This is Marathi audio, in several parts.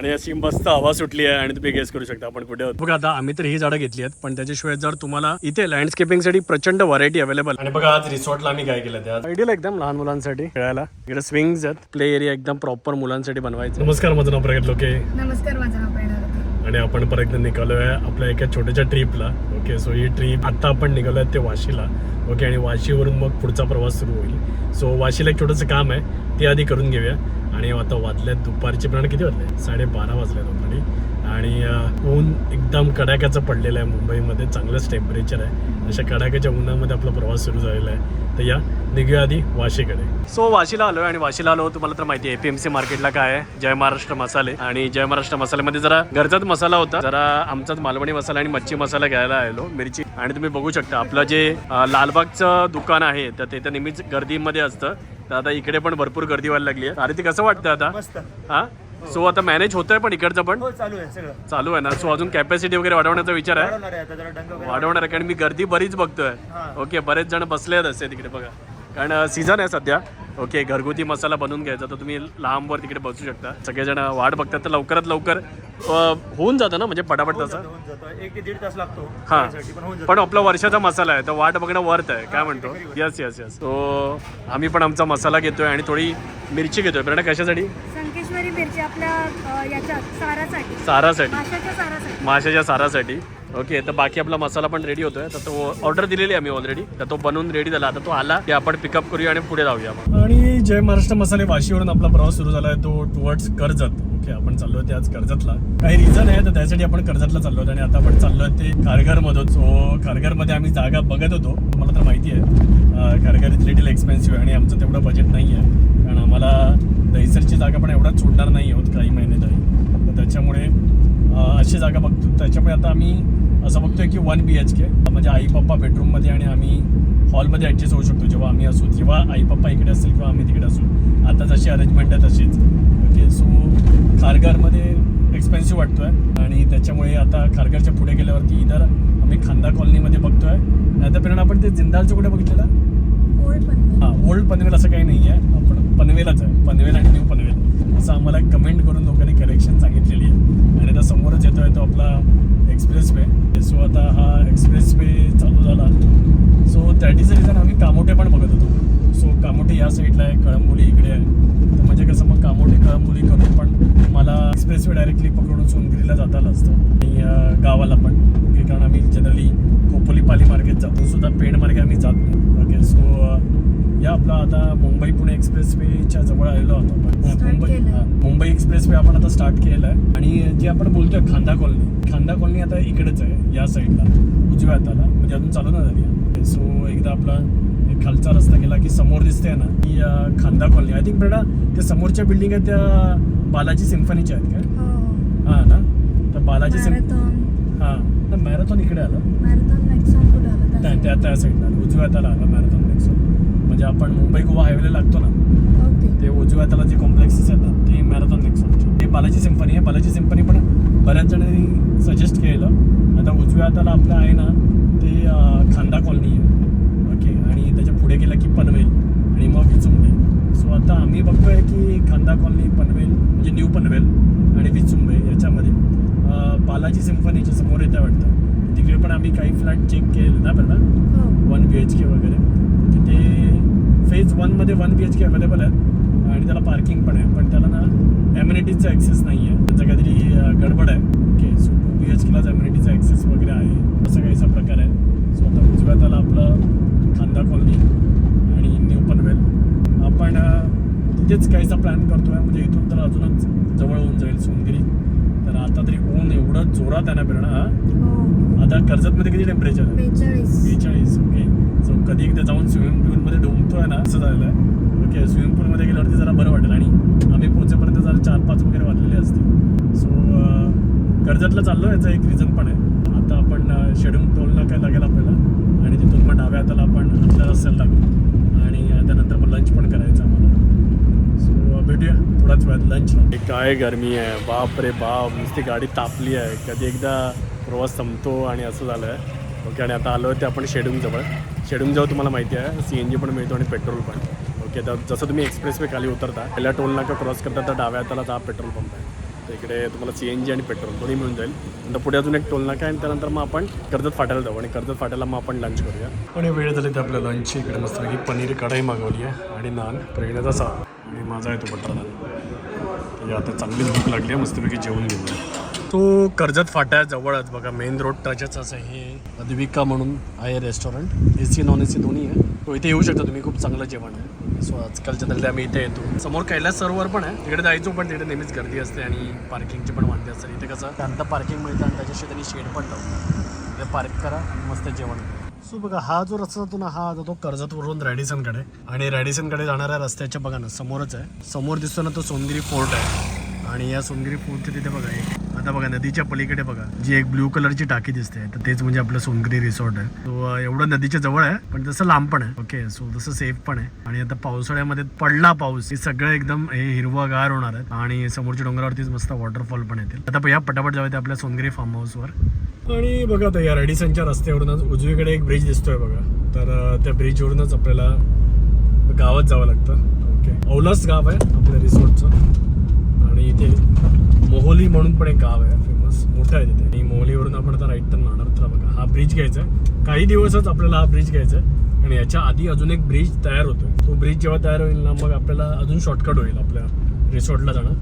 आणि अशी मस्त हवा सुटली आहे आणि तुम्ही गेस करू शकता आपण कुठे आहोत. बघा आता आम्ही तर ही झाडं घेतली आहेत पण त्याच्याशिवाय जर तुम्हाला इथे लँडस्केपिंगसाठी प्रचंड व्हरायटी अवेलेबल आणि बघा आज रिसॉर्टला आम्ही काय केलं त्या आयडियल एकदम लहान मुलांसाठी खेळायला. इकडे स्विंग्स आहेत. प्ले एरिया एकदम प्रॉपर मुलांसाठी बनवायचं. नमस्कार माझं नाव प्रगत लोके. नमस्कार माझं नाव आणि आपण परत एकदा निघालोय आपल्या एका छोट्याशा ट्रिपला ओके सो ही ट्रिप आता आपण निघालोय ते वाशीला. ओके आणि वाशीवरून मग पुढचा प्रवास सुरू होईल. सो वाशीला एक छोटंसं काम आहे ते आधी करून घेऊया. आणि आता वाजल्यात दुपारचे प्रमाण किती वाजले? साडेबारा वाजले दुपारी. आणि ऊन एकदम कडाक्याचं पडलेलं आहे मुंबईमध्ये. चांगलंच टेम्परेचर आहे. अशा कडाक्याच्या उन्हामध्ये आपला प्रवास सुरू झालेला आहे. तर या निघूया आधी वाशीकडे. सो वाशीला आलोय आणि वाशीला आलो तुम्हाला तर माहिती आहे एपीएमसी मार्केटला काय आहे? जय महाराष्ट्र मसाले. आणि जय महाराष्ट्र मसाल्यामध्ये जरा घरचाच मसाला होता. जरा आमचाच मालवणी मसाला आणि मच्छी मसाला घ्यायला आलो मिरची. आणि तुम्ही बघू शकता आपलं जे लालबागचं दुकान आहे तर ते तर नेहमीच गर्दीमध्ये असतं. तर आता इकडे पण भरपूर गर्दी व्हायला लागली आहे. अरे ते कसं वाटतं आता? हा? सो आता मॅनेज होतंय पण इकडचं पण? हो चालू आहे चालू आहे ना. सो अजून कॅपॅसिटी वगैरे वाढवण्याचा विचार आहे? वाढवणार आहे कारण मी गर्दी बरीच बघतोय. हा. ओके बरेच जण बसले आहेत असे तिकडे बघा. कारण सीझन आहे सध्या. ओके घरगुती मसाला बनवून घ्यायचा तर तुम्ही लांबवर तिकडे बसू शकता. सगळेजण वाट बघतात तर लवकरात लवकर होऊन जातं ना म्हणजे पटापट तसं? होऊन जातो. एक ते दीड तास लागतो हा. पण होऊन जातो. पण आपला वर्षाचा मसाला आहे तर वाट बघणं वर्थ आहे काय म्हणतो? यस यस यस तो आम्ही पण आमचा मसाला घेतोय आणि थोडी मिरची घेतोय. प्रेरणा कशासाठी? मिरची आपल्या याच्या सारासाठी. सारासाठी. माशाच्या सारासाठी. ओके तर बाकी आपला मसाला पण रेडी होतोय. तर तो ऑर्डर दिलेली आम्ही ऑलरेडी तर तो बनवून रेडी झाला. आता तो आला की आपण पिकअप करूया आणि पुढे जाऊया आणि जय महाराष्ट्र मसाले वाशीवरून आपला प्रवास सुरू झाला आहे तो टुवर्ड्स कर्जत. ओके आपण चाललो ते आज कर्जतला. काही रिझन आहे तर त्यासाठी आपण कर्जतला चाललो आणि आता आपण चाललोय ते खारघर मधून सो खारघरमध्ये आम्ही जागा बघत होतो. तुम्हाला तर माहिती आहे. खारघर इज लिटिल एक्सपेन्सिव्ह आहे आणि आमचं तेवढं बजेट नाही आहे कारण आम्हाला दहिसरची जागा पण एवढ्याच सोडणार नाही आहोत काही महिने तरी. तर त्याच्यामुळे अशी जागा बघतो. त्याच्यामुळे आता आम्ही असं बघतोय की वन बी एच के म्हणजे आई पप्पा बेडरूममध्ये आणि आम्ही हॉलमध्ये ॲडजस्ट होऊ शकतो. जेव्हा आम्ही असू जेव्हा आई पप्पा इकडे असतील किंवा आम्ही तिकडे असू. आता जशी अरेंजमेंट आहे तशीच. ओके सो खारघरमध्ये एक्सपेन्सिव्ह वाटतोय. आणि त्याच्यामुळे आता खारघरच्या पुढे गेल्यावरती इधर आम्ही खांदा कॉलनीमध्ये बघतोय. नाहीतर प्रेरणा आपण ते जिंदालचं कुठे बघितलेलं? ओल्ड पण हा ओल्ड पनवेल असं काही नाही आहे आपण पनवेलाच आहे. पनवेल आणि न्यू पनवेल. असं आम्हाला कमेंट करून लोकांनी करेक्शन सांगितलेली आहे. आणि आता समोरच येतोय तो आपला एक्सप्रेस वे सो आता हा एक्सप्रेस वे चालू झाला. So that is a reason आम्ही कामोठे पण बघत होतो. सो कामोठे या साईडला आहे कळंबोली इकडे आहे. तर म्हणजे कसं मग कामोठे कळंबोली करून पण मला एक्सप्रेस वे डायरेक्टली पकडून सोनगिरीला जाता आलं असतं. आणि गावाला पण. कारण आम्ही जनरली खोपोली पाली मार्गेत जातो. सुद्धा पेड मार्गे आम्ही जात नाही. ओके सो या आपला आता मुंबई पुणे एक्सप्रेस वेच्या जवळ आलेलो आहोत Start मुंबई. हा, मुंबई एक्सप्रेस वे आपण आता स्टार्ट केलेला आहे आणि जे आपण बोलतोय खांदा कॉलनी खांदा कॉलनी आता इकडेच आहे या साईडला उजव्या हाताला म्हणजे अजून चालू नाही झाली. सो एकदा आपला एक खालचा रस्ता गेला की समोर दिसते ना की खांदा कॉलनी आय थिंक बेटा त्या समोरच्या बिल्डिंग आहेत त्या बालाजी सिम्फनीच्या आहेत काय? हो हा. ना? तर बालाजी सिम मॅरेथॉन हा. मॅरेथॉन इकडे आलं. त्या त्या साईडला उजव्या हाताला आलं मॅरेथॉन म्हणजे आपण मुंबई गोवा हायवेला लागतो ना ते उजव्या हाताला जे कॉम्प्लेक्सेस ना ते मॅरेथॉन नेक्सॉनचे ते बालाजी सिम्फनी आहे. बालाजी सिम्फनी पण बऱ्याच जणांनी सजेस्ट केलं. आता उजव्या हाताला आपलं आहे ना ते खांदा कॉलनी आहे. ओके. आणि त्याच्या पुढे गेलं की पनवेल आणि मग विचुंबे. सो आता आम्ही बघतोय की खांदा कॉलनी पनवेल म्हणजे न्यू पनवेल आणि विचुंबे याच्यामध्ये बालाजी सिम्फनीच्या समोर येतं वाटतं. तिकडे पण आम्ही काही फ्लॅट चेक केले ना बरं हो. वन बी एच के वगैरे. तिथे फेज वनमध्ये one B H K available आहे आणि त्याला पार्किंग पण आहे. पण त्याला ना एम्युनिटीजचा ॲक्सेस नाही आहे. त्याचं काहीतरी गडबड आहे. Okay so two B H केलाच एम्युनिटीचा ॲक्सेस वगैरे आहे. असं काहीचा प्रकार आहे. सो आता उजव्या त्याला आपलं खांदा कॉलनी आणि न्यू पनवेल. आपण तिथेच काहीचा प्लॅन करतो आहे म्हणजे इथून तर अजूनच जवळ होऊन जाईल सोनगिरी तर आता तरी ऊन एवढं जोरात आहे ना प्रेरणा हा? आता कर्जतमध्ये किती टेम्परेचर आहे? बेचाळीस. बेचाळीस ओके सो कधी एकदा जाऊन स्विमिंग पूलमध्ये डोंबतोय ना असं झालेलं आहे. ओके स्विमिंग पूलमध्ये गेल्यावरती जरा बरं वाटेल आणि आम्ही पोहोचेपर्यंत जरा चार पाच वगैरे वाजलेले असतील. सो कर्जतला चाललो याचं एक रिझन पण आहे. आता आपण शेडून टोलला काय लागेल आपल्याला? आणि तिथून मग डाव्या हाताला आपण आपल्याला असेल लागेल आणि त्यानंतर मग लंच पण करायचं आम्हाला. सो भेटूया. थोडाच वेळात लंच काय गरमी आहे. बाप रे बाप नुसती गाडी तापली आहे. कधी एकदा प्रवास संपतो आणि असं झालं आहे ओके आणि आता आलो ते आपण शेड्यूलजवळ शेडूंगजवळ तुम्हाला माहिती आहे सी एन जी पण मिळतो आणि पेट्रोल पण. ओके तर जसं तुम्ही एक्सप्रेस वे खाली उतरता पहिल्या टोल नाका क्रॉस करता तर डाव्या हाताला हा पेट्रोल पंप आहे. तर इकडे तुम्हाला सी एन जी आणि पेट्रोल दोन्ही मिळून जाईल. नंतर पुढे अजून एक टोल नाका आहे आणि त्यानंतर मग आपण कर्जत फाट्याला जाऊ आणि कर्जत फाट्याला मग आपण लंच करूया. आणि वेळ झाली तर आपल्या लंचची इकडे मस्तपैकी पनीर कढाई मागवली आहे आणि नान प्रेरणाचा सा आणि माझा आहे तो बटर नान. तर आता चांगलीच भूक लागली आहे मस्तपैकी जेवण घेऊया. तो कर्जत फाट्या जवळच बघा मेन रोड टचच असं हे अद्विका म्हणून आहे restaurant A C non A C दोन्ही आहे. तो इथे येऊ शकता तुम्ही खूप चांगलं जेवण आहे. सो आजकालच्या तरी आम्ही इथे येतो. समोर कैलास सरोवर पण आहे. तिकडे जायचो पण तिकडे नेहमीच गर्दी असते आणि पार्किंगची पण वांदे असते. इथे कसं शांत पार्किंग मिळतं आणि त्याच्याशी त्यांनी शेड पण लावतो. तिथे पार्क करा आणि मस्त जेवण. सो बघा हा जो रस्ता जातो ना हा जातो कर्जतवरून रॅडिसनकडे आणि रॅडिसनकडे जाणाऱ्या रस्त्याच्या बघा ना समोरच आहे. समोर दिसतो ना तो सोनगिरी फोर्ट आहे. आणि या सोनगिरी फोर्टच्या तिथे बघा एक. आता बघा नदीच्या पलीकडे बघा. जी एक ब्ल्यू कलरची टाकी दिसते तर तेच म्हणजे आपलं सोनगिरी रिसॉर्ट आहे. तो एवढं नदीच्या जवळ आहे पण तसं लांब पण आहे. ओके सो तसं सेफ पण आहे. आणि आता पावसाळ्यामध्ये पडला पाऊस हे सगळं एकदम हे हिरवागार होणार आहे. आणि समोरच्या डोंगरावरतीच मस्त वॉटरफॉल पण येतील. आता या पटापट जाऊया आपल्या सोनगिरी फार्म हाऊसवर आणि बघा आता या रेडिसनच्या रस्त्यावरूनच उजवीकडे एक ब्रिज दिसतोय बघा. तर त्या ब्रिजवरूनच आपल्याला गावात जावं लागतं. ओके औलास गाव आहे आपल्या रिसॉर्टचं आणि इथे मोहोली म्हणून पण एक गाव आहे फेमस मोठं आहे तिथे. आणि मोहोलीवरून आपण आता राईट टर्न मारणार तर बघा हा ब्रिज घ्यायचा आहे. काही दिवसच आपल्याला हा ब्रिज घ्यायचा आहे. आणि याच्या आधी अजून एक ब्रिज तयार होतो तो ब्रिज जेव्हा तयार होईल ना मग आपल्याला अजून शॉर्टकट होईल आपल्या रिसॉर्टला जाणं.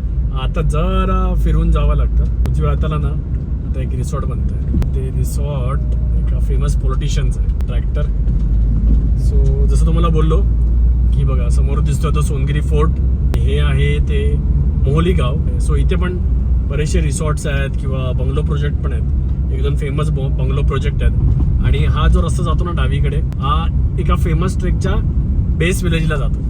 आता जरा फिरून जावं लागतं. उजव्या हाताला ना आता एक रिसॉर्ट बनतंय. ते रिसॉर्ट एका फेमस पॉलिटिशियनचं आहे ट्रॅक्टर सो जसं तुम्हाला बोललो की बघा समोर दिसतोय तो सोनगिरी फोर्ट हे आहे ते मोहली गाव. सो इथे पण बरेचसे रिसॉर्ट्स आहेत किंवा बंगलो प्रोजेक्ट पण आहेत. एक दोन फेमस बंगलो प्रोजेक्ट आहेत. आणि हा जो रस्ता जातो ना डावीकडे हा एका फेमस ट्रेकच्या बेस विलेजला जातो.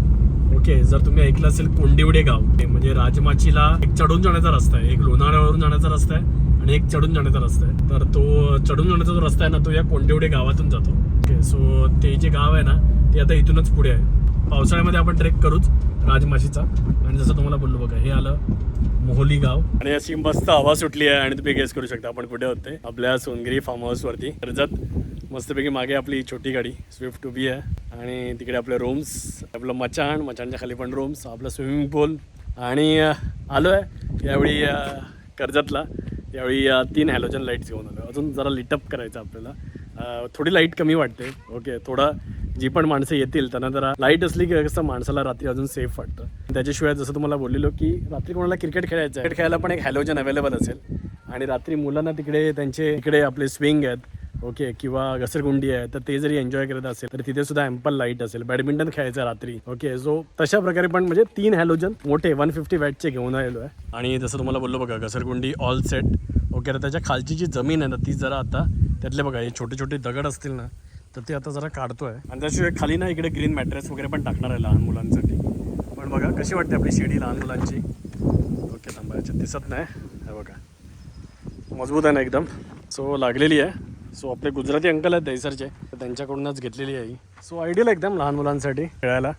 ओके जर तुम्ही ऐकलं असेल कोंडिवडे गाव म्हणजे राजमाचीला एक चढून जाण्याचा रस्ता आहे एक लोणावळ्यावरून जाण्याचा रस्ता आहे आणि एक चढून जाण्याचा रस्ता आहे. तर तो चढून जाण्याचा जो रस्ता आहे ना तो या कोंडिवडे गावातून जातो. ओके सो ते जे गाव आहे ना ते आता इथूनच पुढे आहे. पावसाळ्यामध्ये आपण ट्रेक करूच. राजमाशीचा. आणि जसं तुम्हाला बोललो बघा हे आलं मोहोली गाव. आणि अशी मस्त हवा सुटली आहे आणि तुम्ही गेस करू शकता आपण कुठे होते आपल्या सोनगिरी फार्म हाऊसवरती कर्जत मस्तपैकी मागे आपली छोटी गाडी स्विफ्ट उभी आहे. आणि तिकडे आपले रूम्स आपलं मचाण मचाणच्या खाली पण रूम्स आपलं स्विमिंग पूल आणि आलो आहे यावेळी कर्जतला. यावेळी तीन हॅलोजन लाईट्स घेऊन आलो अजून जरा लिटअप करायचं आपल्याला. थोडी लाइट कमी वाटते. ओके थोडा जी पण माणसं येतील त्यांना जरा लाइट असली की कसं माणसाला रात्री अजून सेफ वाटतं. त्याच्याशिवाय जसं तुम्हाला बोललेलो की रात्री कोणाला क्रिकेट खेळायचं क्रिकेट खेळायला पण एक हॅलोजन अवेलेबल असेल. आणि रात्री मुलांना तिकडे त्यांचे इकडे आपले स्विंग आहेत ओके किंवा घसरगुंडी आहे तर ते जरी एन्जॉय करत असेल तर तिथे सुद्धा ॲम्पल लाइट असेल. बॅडमिंटन खेळायचं रात्री ओके सो तशा प्रकारे पण म्हणजे तीन हॅलोजन मोठे वन फिफ्टी वॅटचे घेऊन आलेलो आहे. आणि जसं तुम्हाला बोललो बघा घसरगुंडी ऑल सेट ओके तर त्याच्या खालची जी जमीन आहे ना ती जरा आता त्यातले बघा हे छोटे छोटे दगड असतील ना तर ते आता जरा काढतोय. आणि त्याशिवाय खाली ना इकडे ग्रीन मॅट्रेस वगैरे पण टाकणार आहे लहान मुलांसाठी. पण बघा कशी वाटते आपली शेडी लहान मुलांची? ओके थांबायची दिसत नाही. हे बघा. मजबूत आहे ना एकदम. सो लागलेली आहे. सो आपले गुजराती अंकल आहेत दैसरचे तर त्यांच्याकडूनच घेतलेली आहे ही. सो आयडियल एकदम लहान मुलांसाठी खेळायला.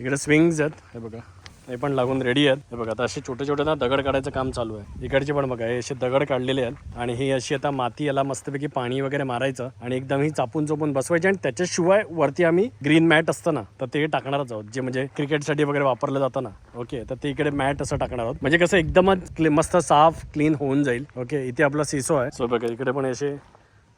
इकडे स्विंग्स आहेत. हे बघा. हे पण लागून रेडी आहेत. हे बघा आता असे छोटे छोटे ना दगड काढायचं काम चालू आहे. इकडचे पण बघा हे असे दगड काढलेले आहेत. आणि ही अशी आता माती याला मस्तपैकी पाणी वगैरे मारायचं आणि एकदम ही चापून चोपून बसवायची आणि त्याच्याशिवाय वरती आम्ही ग्रीन मॅट असतं ना तर ते टाकणारच आहोत. जे म्हणजे क्रिकेटसाठी वगैरे वापरलं जातं ना. ओके तर ते इकडे मॅट असं टाकणार आहोत. म्हणजे कसं एकदमच मस्त साफ क्लीन होऊन जाईल. ओके इथे आपला सिसो आहे. सो बघा इकडे पण असे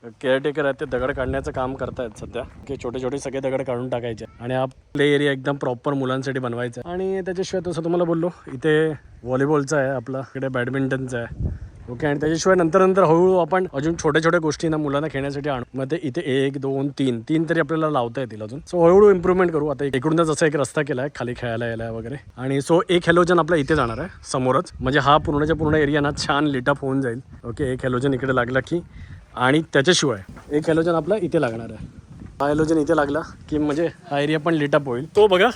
केअरटेकर आहेत ते दगड काढण्याचं काम करतायत सध्या. की छोटे छोटे सगळे दगड काढून टाकायचे. आणि हा प्ले एरिया एकदम प्रॉपर मुलांसाठी बनवायचा आणि त्याच्याशिवाय तसं तुम्हाला बोललो इथे व्हॉलीबॉलचं आहे आपलं इकडे बॅडमिंटनचं आहे. ओके आणि त्याच्याशिवाय नंतर नंतर हळूहळू आपण अजून छोट्या छोट्या गोष्टी ना मुलांना खेळण्यासाठी आणू. मग ते इथे एक दोन तीन तीन तरी आपल्याला लावता येतील अजून. सो हळूहळू इम्प्रूव्हमेंट करू. आता इकडून जसं एक रस्ता केला आहे खाली खेळायला यायला वगैरे. आणि सो एक हॅलोजन आपला इथे जाणार आहे समोरच. म्हणजे हा पूर्णच्या पूर्ण एरिया ना छान लिटअप होऊन जाईल. ओके एक हॅलोजन इकडे लागला की आणि त्याच्याशिवाय. एक हॅलोजन आपला इथे लागणार आहे. हा हॅलोजन इथे लागला की म्हणजे हा एरिया पण लिटअप होईल. तो बघा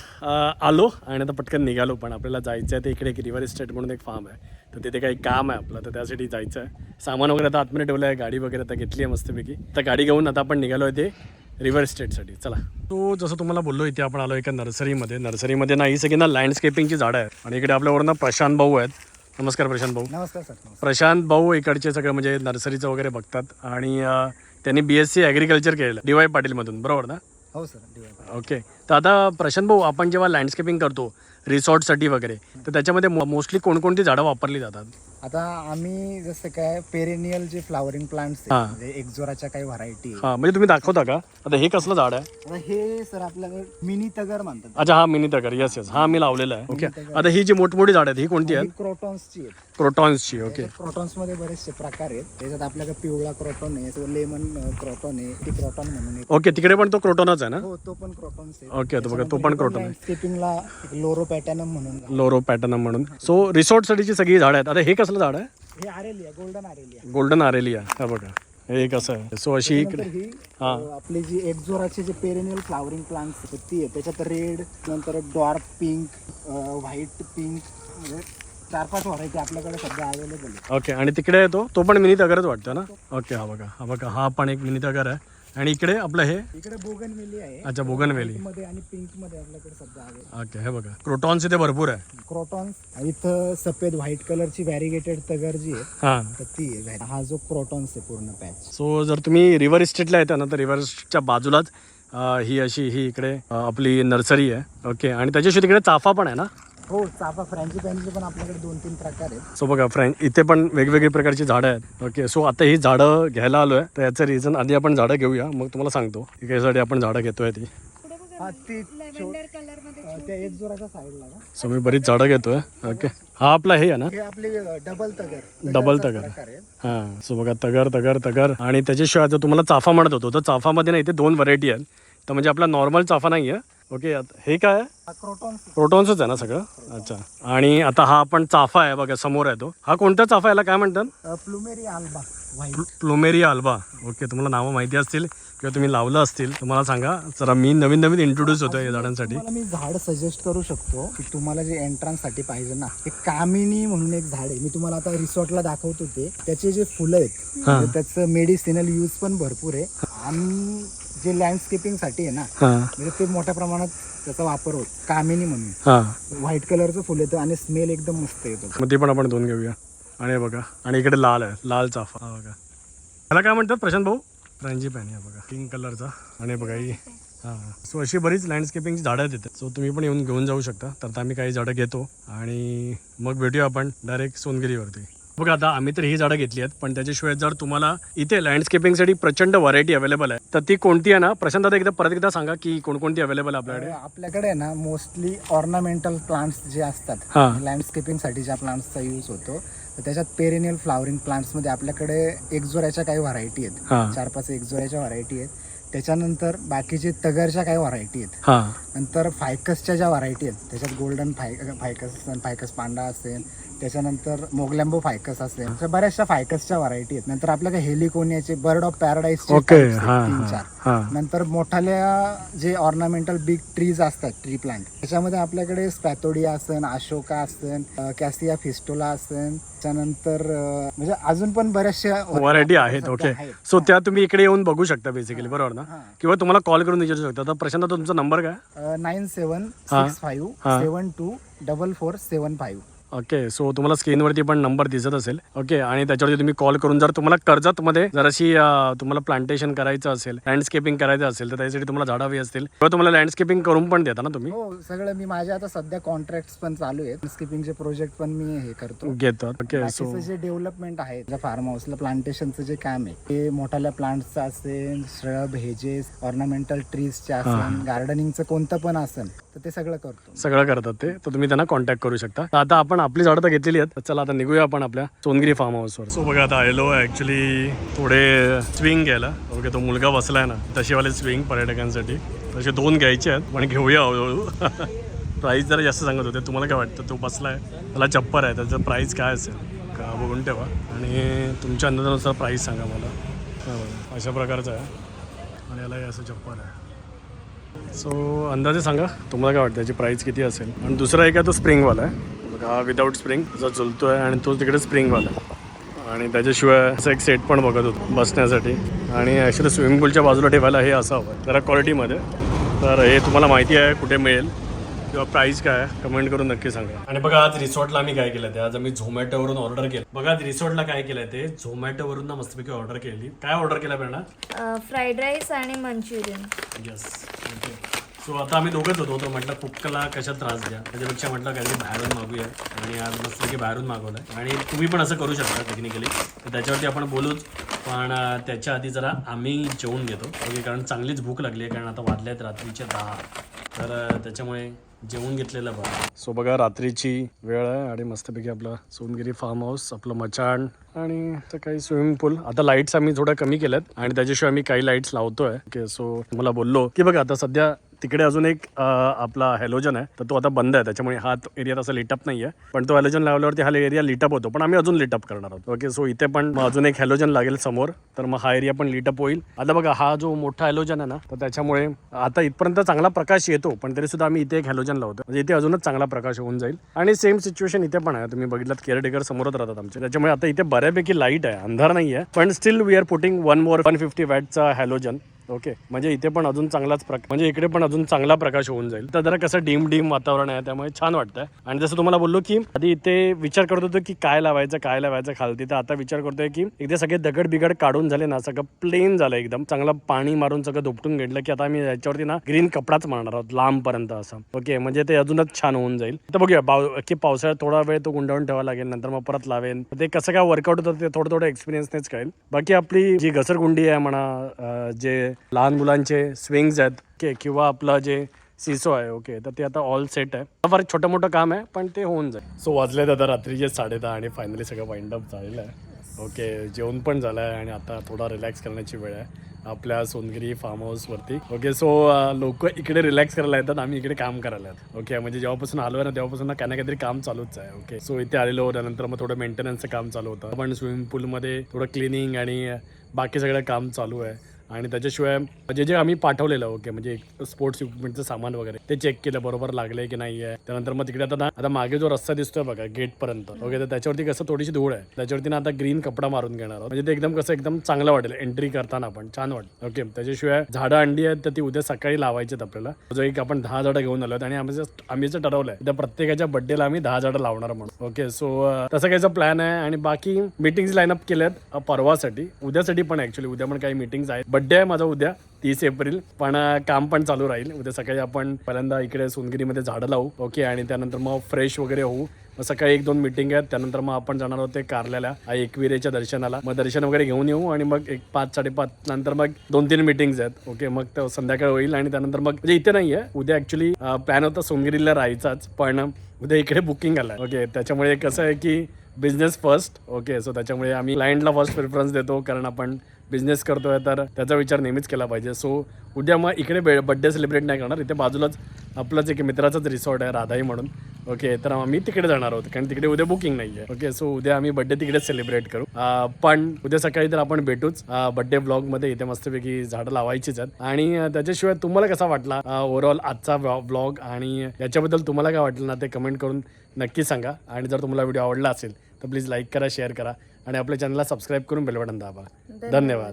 आलो आणि आता पटकन निघालो पण आपल्याला जायचं आहे ते इकडे एक रिव्हर इस्टेट म्हणून एक फार्म आहे. तर तिथे काही काम आहे आपलं तर त्यासाठी जायचं आहे सामान वगैरे आता आतमध्ये ठेवलं आहे गाडी वगैरे आता घेतली आहे मस्तपैकी. तर गाडी घेऊन आता आपण निघालो आहे ते रिव्हर इस्टेटसाठी चला. तो जसं तुम्हाला बोललो इथे आपण आलो एका नर्सरीमध्ये. नर्सरीमध्ये ना ही सगळी ना लँडस्केपिंगची झाडं आहेत. आणि इकडे आपल्यावर ना प्रशांत भाऊ आहेत. नमस्कार प्रशांत भाऊ. नमस्कार सर नमस्कार. प्रशांत भाऊ इकडचे सगळे म्हणजे नर्सरीचं वगैरे बघतात आणि अं, त्यांनी बी एस सी ॲग्रिकल्चर केलेलं डी वाय पाटीलमधून बरोबर ना? हो सर डी वाय ओके तर आता प्रशांत भाऊ आपण जेव्हा लँडस्केपिंग करतो रिसॉर्टसाठी वगैरे तर त्याच्यामध्ये मोस्टली कोणकोणती झाडं वापरली जातात? आता आम्ही जसं काय पेरेनियल जे फ्लावरिंग प्लांट्स हा. म्हणजे एक्झोराच्या काही व्हरायटी हां म्हणजे तुम्ही दाखवता का? आता हे कसलं झाड आहे? हे सर आपल्याकडे मिनी तगर म्हणतात. अच्छा हा मिनी तगर. येस येस हा मी लावलेला आहे. ओके आता ही जी मोठमोठी झाड आहेत ही कोणती आहेत? क्रोटॉन्सची आहेत. क्रोटॉन्सची ओके क्रोटॉन्समध्ये बरेचसे प्रकार आहेत. त्याच्यात आपल्याकडे पिवळा क्रोटॉन आहे लेमन क्रोटॉन आहे टी क्रोटॉन म्हणून एक. ओके तिकडे पण तो क्रोटॉनच आहे ना? हो तो पण क्रोटॉन्स आहे ओके तो बघा तो पण क्रोटॉन आहे लँडस्केपिंगला लोरो पॅटर्नम म्हणून लोरो पॅटर्न म्हणून. सो रिसॉर्टसाठीची सगळी झाडं आहेत. आता हे कसलं झाड आहे? हे आरेलिया गोल्डन आरेलिया. गोल्डन आरेलिया. हा बघा. हे कसं आहे? सो अशी इकडे ही हा. आपली जी एक्झोराचे जे पेरेनियल फ्लावरिंग प्लांट्स ती आहे त्याच्यात रेड नंतर डार्क पिंक व्हाईट पिंक चार पाच व्हरायटी आपल्याकडे सध्या अवेलेबल आहे ओके आणि तिकडे येतो तो पण मिनी तगरच वाटतं ना? ओके हा बघा. हा बघा हा पण एक मिनी तगर आहे. आणि इकडे आपलं हे? इकडे बोगन आहे. अच्छा बोगनवेली. मध्ये आणि पिंकमध्ये आपल्याकडे सध्या आहे. ओके हे बघा. क्रोटॉन्स इथे भरपूर आहे. क्रोटॉन्स इथं सफेद व्हाईट कलरची व्हॅरिगेटेड तगर जी आहे हां. तर ती आहे. हा जो क्रोटॉन्स आहे पूर्ण पॅच सो जर तुम्ही रिव्हर इस्टेटला येता ना तर रिव्हर इस्टेटच्या बाजूलाच ही अशी ही इकडे आपली नर्सरी आहे. ओके आणि त्याच्याशी तिकडे चाफा पण आहे ना? हो चाफा फ्रँची पॅनचे पण आपल्याकडे दोन तीन प्रकार आहेत. सो बघा फ्रेंड इथे पण वेगवेगळी प्रकारची झाडं आहेत. ओके सो आता ही झाडं घ्यायला आलो आहे तर याचं रिझन आधी आपण झाडं घेऊया. मग तुम्हाला सांगतो. की कशासाठी आपण झाडं घेतोय ती. पुढे बघा हा ती लेव्हेंडर कलरमध्ये अ, त्या एक जोराच्या साईडला का? सो मी बरीच झाडं घेतोय. ओके हा आपला हे आहे ना? हे आपले डबल तगर. डबल तगर. हां. सो बघा तगर तगर तगर. आणि त्याच्याशिवाय आता तुम्हाला चाफा म्हणत होतो. तर चाफामध्ये ना इथे दोन व्हरायटी आहेत. तर म्हणजे आपला नॉर्मल चाफा नाही आहे ओके आता हे काय प्रोटॉन्सच आहे ना सगळं? अच्छा. आणि आता हा आपण चाफा आहे बघा समोर आहे तो. हा कोणता चाफा याला काय म्हणतात? Plumeri alba white. Plumeria alba. Okay तुम्हाला नावं माहिती असतील किंवा तुम्ही लावलं असतील तुम्हाला सांगा. जरा मी नवीन नवीन इंट्रोड्यूस होतोय या झाडांसाठी. मी झाड सजेस्ट करू शकतो की तुम्हाला जे एंट्रन्ससाठी पाहिजे ना एक कामिनी म्हणून एक झाड आहे. मी तुम्हाला आता रिसॉर्टला दाखवतो ते. त्याचे जे फुलं आहेत त्याचं मेडिसिनल यूज पण भरपूर आहे. आणि जे लँडस्केपिंगसाठी आहे ना हां. म्हणजे ते मोठ्या प्रमाणात त्याचा वापर होतो. कामिनी म्हणून. हां. व्हाईट कलरचं फुल येतं आणि स्मेल एकदम मस्त येतो. मग ते पण आपण दोन घेऊया. आणि हे बघा आणि इकडे लाल आहे लाल चाफा. हा बघा. त्याला काय म्हणतात प्रशांत भाऊ? फ्रँजी पॅन आहे बघा. पिंक कलरचा आणि हे बघा ही हां. सो अशी बरीच लँडस्केपिंगची झाडं आहेत तिथे. सो तुम्ही पण येऊन घेऊन जाऊ शकता. तर आता आम्ही काही झाडं घेतो. आणि मग भेटूया आपण डायरेक्ट सोनगिरीवरती. बघा आता आम्ही तर ही झाडं घेतली आहेत पण त्याच्याशिवाय जर तुम्हाला इथे लँडस्केपिंगसाठी प्रचंड व्हरायटी अवेलेबल आहे तर ती कोणती आहे ना? प्रशांत दादा एकदा परत एकदा सांगा की कोणकोणती अवेलेबल आपल्याकडे? आपल्याकडे ना मोस्टली ऑर्नामेंटल प्लांट्स जे असतात हां. लँडस्केपिंगसाठी ज्या प्लांट्सचा यूज होतो तर त्याच्यात पेरेनियल फ्लावरिंग प्लांट्समध्ये आपल्याकडे एक्झोऱ्याच्या काही व्हरायटी आहेत. चार पाच एक्झोऱ्याच्या व्हरायटी आहेत. त्याच्यानंतर बाकीचे तगरच्या काही व्हरायटी आहेत हां. नंतर फायकसच्या ज्या व्हरायटी आहेत त्याच्यात golden fi ficus ficus panda असेल त्याच्यानंतर मोगलॅम्बो फायकस असेल अशा बऱ्याचशा फायकसच्या व्हरायटी आहेत. नंतर आपल्याकडे हेलिकोनियाचे बर्ड ऑफ पॅराडाईस ओके तीन चार. नंतर मोठाल्या जे ऑर्नामेंटल बिग ट्रीज असतात ट्री प्लांट त्याच्यामध्ये आपल्याकडे स्पॅथोडिया असन अशोका असन कॅसिया फिस्टोला असन. त्याच्यानंतर अं, म्हणजे अजून पण बऱ्याचशा व्हरायटी आहेत ओके सो त्या तुम्ही इकडे येऊन बघू शकता बेसिकली बरोबर ना. किंवा तुम्हाला कॉल करून विचारू शकता. तर प्रशांत तुमचा नंबर काय? Nine seven. Six five. Seven two double four seven five okay so तुम्हाला स्क्रीनवरती पण नंबर दिसत असेल. ओके आणि त्याच्यावरती तुम्ही कॉल करून जर तुम्हाला कर्जतमध्ये जराशी तुम्हाला प्लांटेशन करायचं असेल लँडस्केपिंग करायचं असेल तर त्यासाठी तुम्हाला झाडं हवी असतील. किंवा तुम्हाला लँडस्केपिंग करून पण देता ना तुम्ही? हो सगळं मी माझ्या आता सध्या कॉन्ट्रॅक्ट पण चालू आहेत. स्किपिंगचे प्रोजेक्ट पण मी हे करतो. घेतात. ओके सो जे डेव्हलपमेंट आहे फार्म हाऊसला प्लांटेशनचं जे काम आहे ते मोठ्याल्या प्लांट्सचं असेल श्रब हेजेस ऑर्नामेंटल ट्रीजचे असेल गार्डनिंगचं कोणतं पण असेल तर ते सगळं करतो. सगळं करतात ते. तर तुम्ही त्यांना कॉन्टॅक्ट करू शकता. आता आपण आपली झाडं तर घेतलेली आहेत. चला आता निघूया आपण आपल्या सोनगिरी फार्म हाऊसवर सो बघा आता आलेलो ॲक्च्युली थोडे स्विंग घ्यायला. ओके तो मुलगा बसलाय ना तसेवाले स्विंग पर्यटकांसाठी. तसे दोन घ्यायचे आहेत पण घेऊया हळूहळू. प्राईस जरा जास्त सांगत होते तुम्हाला काय वाटतं? तो बसलाय त्याला चप्पर आहे त्याचं प्राईस काय असेल? का बघून ठेवा. आणि तुमच्या अंदाजानुसार प्राईस सांगा मला. बघा, अशा प्रकारचं आहे. आणि याला असं चप्पर आहे. सो अंदाजे सांगा तुम्हाला काय वाटतं त्याची प्राईस किती असेल? आणि दुसरा एक आहे तो स्प्रिंगवाला आहे. विदाऊट स्प्रिंग जो चलतो आहे आणि तो तिकडे स्प्रिंगवाला आणि त्याच्याशिवाय असं एक सेट पण बघत होतो बसण्यासाठी. आणि ॲक्च्युली स्विमिंग पूलच्या बाजूला ठेवायला हे असं हवं जरा क्वालिटीमध्ये तर हे तुम्हाला माहिती आहे कुठे मिळेल. किंवा प्राईस काय आहे कमेंट करून नक्की सांगा. आणि बघा आज रिसॉर्टला आम्ही काय केलं ते. आज आम्ही झोमॅटोवरून ऑर्डर केलं. बघा आज रिसॉर्टला काय केलं ते. झोमॅटोवरून ना मस्तपैकी ऑर्डर केली. काय ऑर्डर केलं प्रेरणा फ्राईड राईस आणि मंचुरियन. येस सो आता आम्ही दोघंच होतो तो म्हटलं कुक्कला कशा त्रास द्या? त्याच्यापेक्षा म्हटलं काहीतरी बाहेरून मागूया. आणि आज मस्तपैकी बाहेरून मागवलं आहे आणि तुम्ही पण असं करू शकता टेक्निकली तर त्याच्यावरती आपण बोलूच. पण त्याच्या आधी जरा आम्ही जेवून घेतो. ओके कारण चांगलीच भूक लागली आहे कारण आता वाजले आहेत रात्रीच्या दहा. तर त्याच्यामुळे जेवून घेतलेलं बघा सो बघा रात्रीची वेळ आहे आणि मस्तपैकी आपलं सोनगिरी फार्म हाऊस आपलं मचाण आणि तर काही स्विमिंग पूल आता लाईट्स आम्ही थोड्या कमी केल्यात आणि त्याच्याशिवाय आम्ही काही लाईट्स लावतोय. ओके सो मला बोललो की बघा आता सध्या तिकडे अजून एक आपला हॅलोजन आहे तर तो आता बंद आहे. त्याच्यामुळे हा एरिया तसा लिटअप नाही आहे पण तो हॅलोजन लावल्यावरती हा एरिया लिटअप होतो. पण आम्ही अजून लिटअप करणार आहोत. ओके सो इथे पण मग अजून एक हॅलोजन लागेल समोर. तर मग हा एरिया पण लिटअप होईल. आता बघा हा जो मोठा हॅलोजन आहे ना तर त्याच्यामुळे आता इथपर्यंत चांगला प्रकाश येतो पण तरी सुद्धा आम्ही इथे एक हॅलोजन लावतो म्हणजे इथे अजूनच चांगला प्रकाश होऊन जाईल. आणि सेम सिच्युएशन इथे पण आहे. तुम्ही बघितलं केअरटेकर समोरच राहतात आमचे. त्याच्यामुळे आता इथे बऱ्यापैकी लाइट आहे. अंधार नाही आहे पण still we are putting one more one fifty वॅटचा हॅलोजन ओके. म्हणजे इथे पण अजून चांगलाच प्रकाश म्हणजे इकडे पण अजून चांगला प्रकाश होऊन जाईल. तर जरा कसं डीम डीम वातावरण आहे त्यामुळे छान वाटतंय. आणि जसं तुम्हाला बोललो की आधी इथे विचार करत होतो की काय लावायचं काय लावायचं खालती. तर आता विचार करतोय की इथे सगळे दगड बिगड काढून झाले ना सगळं प्लेन झालं एकदम. चांगलं पाणी मारून सगळं दुपटून घेतलं की आता मी याच्यावरती ना ग्रीन कपडाच मारणार आहोत लांबपर्यंत असं. ओके म्हणजे ते अजूनच छान होऊन जाईल. तर बघूया पाव की पावसाळ्यात थोडा वेळ तो गुंडाळून ठेवा लागेल नंतर मग परत लावेन. ते कसं काय वर्कआउट होतं ते थोडं थोडं एक्सपिरियन्सनेच कळेल. बाकी आपली जी घसरगुंडी आहे म्हणा जे लहान मुलांचे स्विंग्स आहेत ओके किंवा आपलं जे सिसो आहे ओके तर ते आता ऑल सेट आहे. फार छोटं मोठं काम आहे पण ते होऊन जाईल. सो वाजले आता रात्रीचे साडे दहा आणि फायनली सगळं वाइंड अप झालेलं आहे. ओके जेवण पण झालं आहे आणि आता थोडा रिलॅक्स करण्याची वेळ आहे. आपल्या सोनगिरी फार्म हाऊसवरती ओके सो लोक इकडे रिलॅक्स करायला येतात आम्ही इकडे काम करायला येतात ओके म्हणजे जेव्हापासून आलो आहे ना तेव्हापासून काही ना काहीतरी काम चालूच आहे ओके. सो इथे आलेलो त्यानंतर मग थोडं मेंटेनन्सचं काम चालू होतं. पण स्विमिंग पूलमध्ये थोडं क्लिनिंग आणि बाकी सगळं काम चालू आहे. आणि त्याच्याशिवाय जे जे आम्ही पाठवलेलं ओके म्हणजे स्पोर्ट्स इक्विपमेंटचं सामान वगैरे ते चेक केलं बरोबर लागलंय की नाही आहे त्यानंतर मग तिकडे आता आता मागे जो रस्ता दिसतोय बघा गेट पर्यंत ओके तर त्याच्यावरती कसं थोडीशी धूळ आहे. त्याच्यावरती ना आता ग्रीन कपडा मारून घेणार आहोत. म्हणजे ते एकदम कसं एकदम चांगलं वाटेल एंट्री करताना पण छान वाटेल ओके त्याच्याशिवाय झाडं अंडी आहेत तर ती उद्या सकाळी लावायची आहेत आपल्याला. जो एक आपण दहा झाडं घेऊन आलो आणि आम्ही आम्ही जर ठरवलंय त्या प्रत्येकाच्या बड्डेला आम्ही दहा झाडं लावणार म्हणून ओके सो तसं काहीचा प्लॅन आहे आणि बाकी मिटिंग्स लाईनअप केल्यात परवासाठी. उद्यासाठी पण ऍक्च्युली उद्या पण काही मिटिंग्स आहेत. बट बड्डे आहे माझा उद्या तीस एप्रिल. पण काम पण चालू राहील. उद्या सकाळी आपण पहिल्यांदा इकडे सोनगिरीमध्ये झाडं लावू. ओके आणि त्यानंतर मग फ्रेश वगैरे होऊ. मग सकाळी एक दोन मिटिंग आहेत. त्यानंतर मग आपण जाणार आहोत ते कारल्याला एकविरेच्या दर्शनाला. मग दर्शन वगैरे घेऊन येऊ आणि मग एक पाच साडेपाच नंतर मग दोन तीन मिटिंग्स आहेत. ओके मग संध्याकाळ होईल आणि त्यानंतर मग म्हणजे इथे नाही आहे उद्या ऍक्च्युली प्लॅन होता सोनगिरीला राहायचाच. पण उद्या इकडे बुकिंग आलं ओके त्याच्यामुळे कसं आहे की बिझनेस फर्स्ट ओके सो त्याच्यामुळे आम्ही क्लायंटला फर्स्ट प्रेफरन्स देतो. कारण आपण बिझनेस करतोय तर त्याचा विचार नेहमीच केला पाहिजे. सो उद्या मग इकडे बे बड्डे सेलिब्रेट नाही करणार. इथे बाजूलाच आपलाच एक मित्राचंच रिसॉर्ट आहे राधाई म्हणून. ओके तर आम्ही तिकडे जाणार आहोत कारण तिकडे उद्या बुकिंग नाही आहे ओके सो उद्या आम्ही बड्डे तिकडेच सेलिब्रेट करू. पण उद्या सकाळी तर आपण भेटूच. बड्डे ब्लॉगमध्ये इथे मस्तपैकी झाडं लावायचीच आहेत. आणि त्याच्याशिवाय तुम्हाला कसा वाटला ओव्हरऑल आजचा ब्लॉग आणि याच्याबद्दल तुम्हाला काय वाटलं ना ते कमेंट करून नक्की सांगा. आणि जर तुम्हाला व्हिडिओ आवडला असेल तर प्लीज लाईक करा शेअर करा. आणि आपल्या चॅनलला सबस्क्राईब करून बेल बटन दाबा. धन्यवाद.